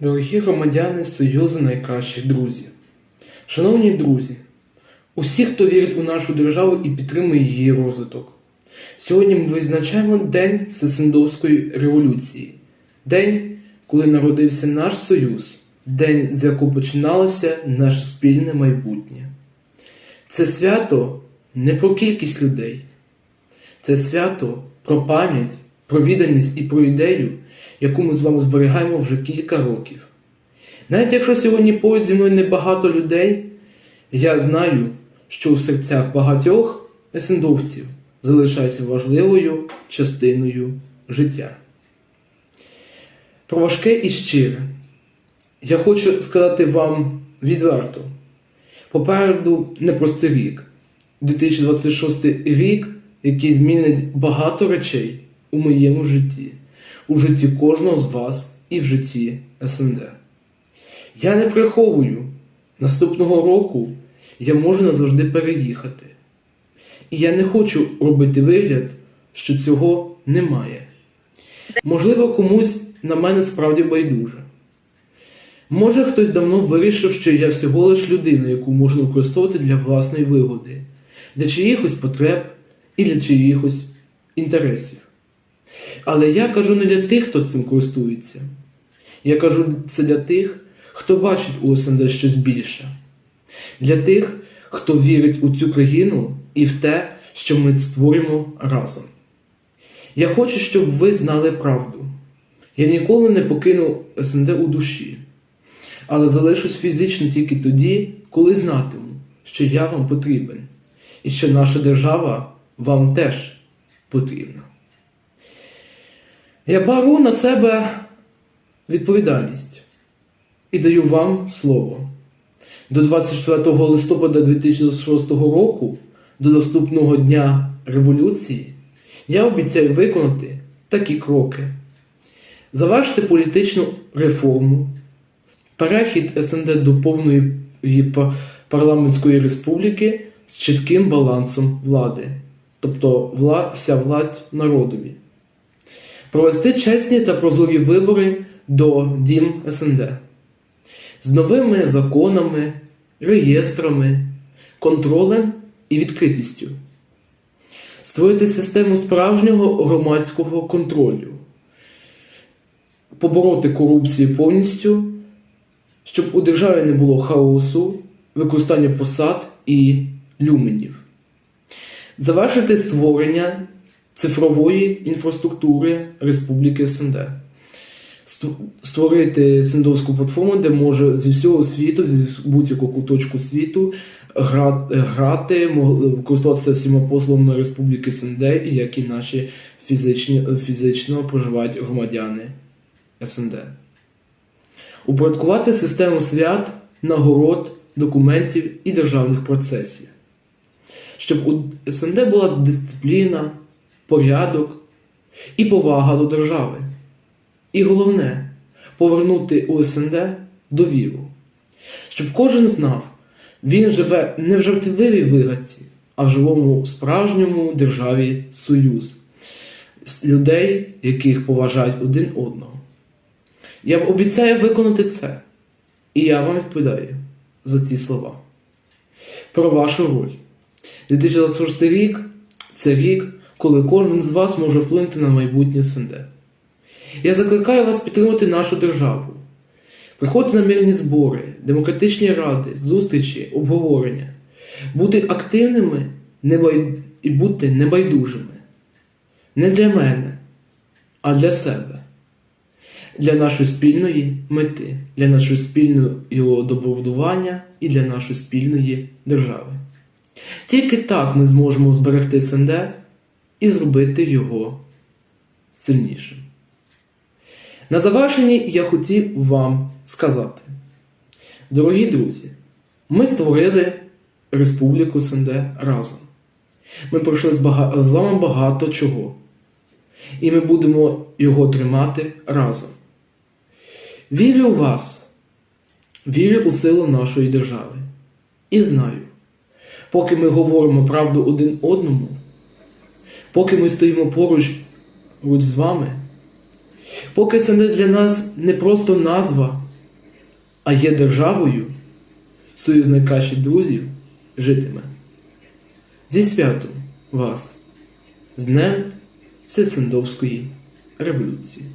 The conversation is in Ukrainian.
Дорогі громадяни Союзу найкращих друзів, шановні друзі, усі, хто вірить у нашу державу і підтримує її розвиток. Сьогодні ми визначаємо День Всесендовської революції, день, коли народився наш Союз, день, з якого починалося наше спільне майбутнє. Це свято не про кількість людей, це свято про пам'ять, про відданість і про ідею, яку ми з вами зберігаємо вже кілька років. Навіть якщо сьогодні поряд зі мною небагато людей, я знаю, що у серцях багатьох есендовців залишається важливою частиною життя. Про важке і щире. Я хочу сказати вам відверто. Попереду непростий рік. 2026 рік, який змінить багато речей у моєму житті, у житті кожного з вас і в житті СНД. Я не приховую, наступного року я можу назавжди переїхати. І я не хочу робити вигляд, що цього немає. Можливо, комусь на мене справді байдуже. Може, хтось давно вирішив, що я всього лиш людина, яку можна використовувати для власної вигоди, для чиїхось потреб і для чиїхось інтересів. Але я кажу не для тих, хто цим користується. Я кажу це для тих, хто бачить у СНД щось більше, для тих, хто вірить у цю країну і в те, що ми створюємо разом. Я хочу, щоб ви знали правду. Я ніколи не покину СНД у душі, але залишусь фізично тільки тоді, коли знатиму, що я вам потрібен, і що наша держава вам теж потрібна. Я беру на себе відповідальність і даю вам слово. До 24 листопада 2006 року, до наступного дня революції, я обіцяю виконати такі кроки: завершити політичну реформу, перехід СНД до повної парламентської республіки з чітким балансом влади, тобто вся власть народові. Провести чесні та прозорі вибори до Дім СНД з новими законами, реєстрами, контролем і відкритістю. Створити систему справжнього громадського контролю, побороти корупцію повністю, щоб у державі не було хаосу, використання посад і люменів. Завершити створення цифрової інфраструктури Республіки СНД. Створити сендовську платформу, де може зі всього світу, з будь-якого куточку світу грати користуватися всіма послугами Республіки СНД, як і наші фізичні, фізично проживають громадяни СНД. Упорядкувати систему свят, нагород, документів і державних процесів. Щоб у СНД була дисципліна, порядок і повага до держави. І головне повернути у СНД довіру. Щоб кожен знав, він живе не в жартівливій вигадці, а в живому справжньому державі Союз людей, яких поважають один одного. Я обіцяю виконати це, і я вам відповідаю за ці слова. Про вашу роль. 2026 рік це рік, коли кожен з вас може вплинути на майбутнє СНД. Я закликаю вас підтримати нашу державу. Приходьте на мирні збори, демократичні ради, зустрічі, обговорення, бути активними небай... і бути небайдужими. Не для мене, а для себе, для нашої спільної мети, для нашого спільного добудування і для нашої спільної держави. Тільки так ми зможемо зберегти СНД і зробити його сильнішим. На завершенні я хотів вам сказати, дорогі друзі, ми створили Республіку СНД разом. Ми пройшли з, вами багато чого. І ми будемо його тримати разом. Вірю у вас, вірю у силу нашої держави. І знаю, поки ми говоримо правду один одному, поки ми стоїмо поруч будь з вами, поки це не для нас не просто назва, а є державою, союз найкращих друзів житиме. Зі святом вас, з Днем Всесендовської революції.